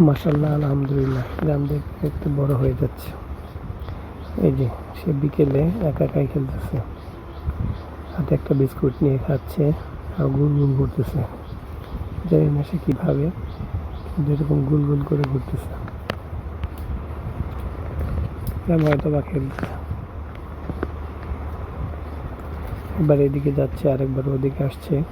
মাসাল্লাহ আলহামদুলিল্লাহ, গ্রাম দেখতে একটু বড় হয়ে যাচ্ছে। এই যে, সে বিকেলে একা একাই খেলতেছে। হাতে একটা বিস্কুট নিয়ে খাচ্ছে, আর গুল গুল ঘুরতেছে। জানি না সে কীভাবে, কিন্তু এরকম গুল গুল করে ঘুরতেছে। হয়তো বা খেলতেছে। একবার এদিকে যাচ্ছে, আরেকবার ওদিকে আসছে।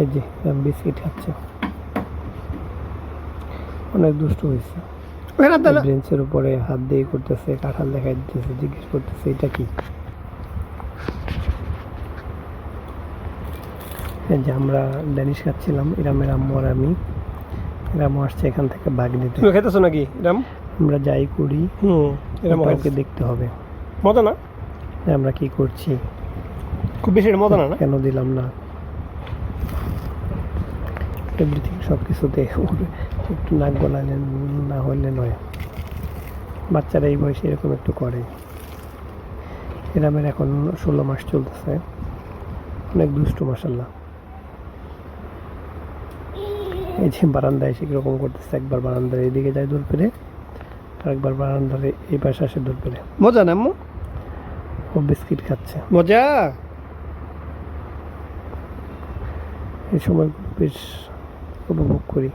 এই যে বিস্কিট খাচ্ছে। অনেক দুষ্ট হয়েছে। বেঞ্চের উপরে হাত দিয়ে করতেছে কাঁঠাল দেখাই দিতেছে জিজ্ঞেস করতেছে এটা কি? যে আমরা ড্যানিশ খাচ্ছিলাম ইরামের আম্মু আর আমি। ইরামও আসছে এখান থেকে বাঘ নিতে তুমি খেতেছো নাকি এরম আমরা যাই করি। হুম এরম ওকে দেখতে হবে। মজা না? আমরা কি করছি? খুব বেশি মজা না? কেন দিলাম না? এভরিথিং সব কিছুতে একটু নাক গলালে না হলে নয়। বাচ্চারা এই বয়সে এরকম একটু করে। এরামের এখন ষোলো মাস চলতেছে। অনেক দুষ্টু মাসাল্লাহ এই যে বারান্দায় এসে কীরকম করতেছে, একবার বারান্দার এইদিকে যায় দূর পেরে আর একবার বারান্দার এই পাশে আসে দূর পেরে। মজা না ও বিস্কিট খাচ্ছে। মজা? এই সময় বেশ উপভোগ করি।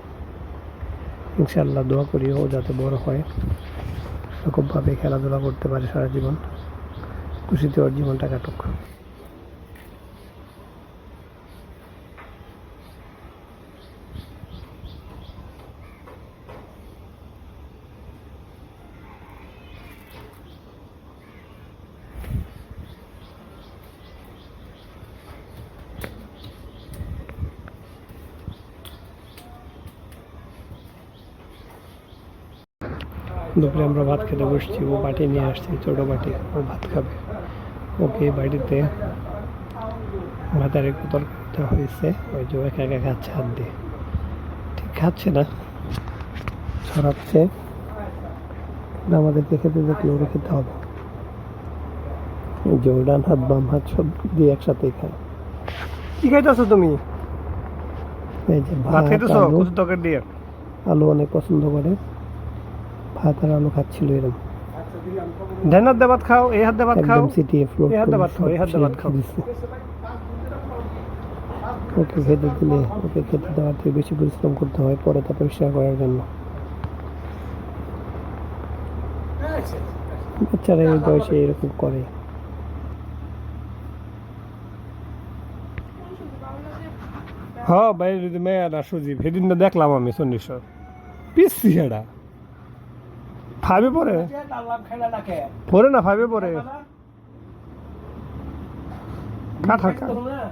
ইনশাল্লাহ দোয়া করি ও যাতে বড় হয়। এরকমভাবে খেলাধুলা করতে পারে সারা জীবন। খুশিতে ওর জীবনটা কাটুক। দুপুরে আমরা ভাত খেতে বসছি ও বাটি নিয়ে আসছি ছোটো বাটি ও ভাত খাবে। ওকে বাড়িতে ভাতের একটু তরকারিটা হয়েছে ওই যে একা একা খাচ্ছে হাত দিয়ে। ঠিক খাচ্ছে না ছড়াচ্ছে। আমাদেরকে খেতে দেখলে ওরে খেতে হবে। যে ডান হাত বাম হাত সব দিয়ে একসাথেই খায়। কি খাইতেছো তুমি? এই যে ভাত খাইতেছো কচুর তরকারি দিয়ে? আলু অনেক পছন্দ করে। ভাত আর আলু খাচ্ছিল এরকম। ডান হাত ভাত খাও এই হাত ভাত খাও। সিটিয়ে ফ্লোর এই হাতে ভাত খাও, এই হাতে ভাত খাও। ওকে খেতে দিলে ওকে খেতে দেওয়ার থেকে বেশি পরিশ্রম করতে হয় পরে তা পরিষ্কার করার জন্য। বাচ্চারা এই বয়সে এরকম করে। হ্যাঁ বাইরে যদি মেয়ে না সুজি সেদিন দেখলাম আমি চন্ডিশ্বর পিসছি সেটা ফাইভে পড়ে? পড়ে না ফাইভে পড়ে। কাঁঠাল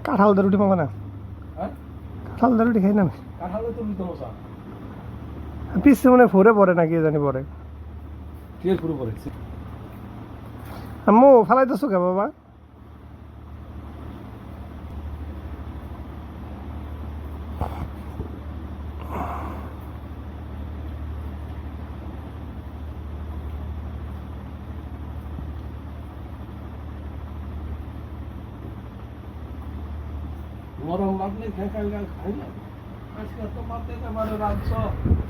কাঁঠাল দা রুটি পাবো না। কাঁঠাল দা রুটি খাই না পিসে মানে ফোরে পড়ে না কি জানি পড়ে? আম্মু ফালাইতেছো কে বাবা?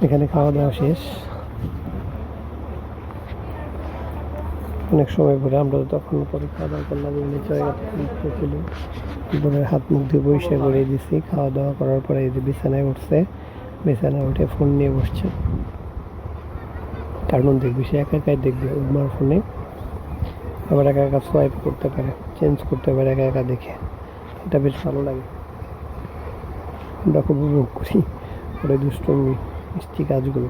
এখানে খাওয়া দাওয়া শেষ। অনেক সময় ঘুরে আমরা তখন পরে খাওয়া দাওয়া করলাম জায়গাটা ছিল হাত মুখ দিয়ে বসে করে দিছি, খাওয়া দাওয়া করার পরে এই যে বিছানায় উঠছে, বিছানায় উঠে ফোন নিয়ে বসছে। কার্টুন দেখবি সে একা একাই দেখবে আমার ফোনে। আবার একা একা সোয়াইপ করতে পারে চেঞ্জ করতে পারে, একা একা দেখে। এটা বেশ ভালো লাগে। আমরা খুব উপভোগ করি। ওটা দুষ্টমি মিষ্টি কাজগুলো।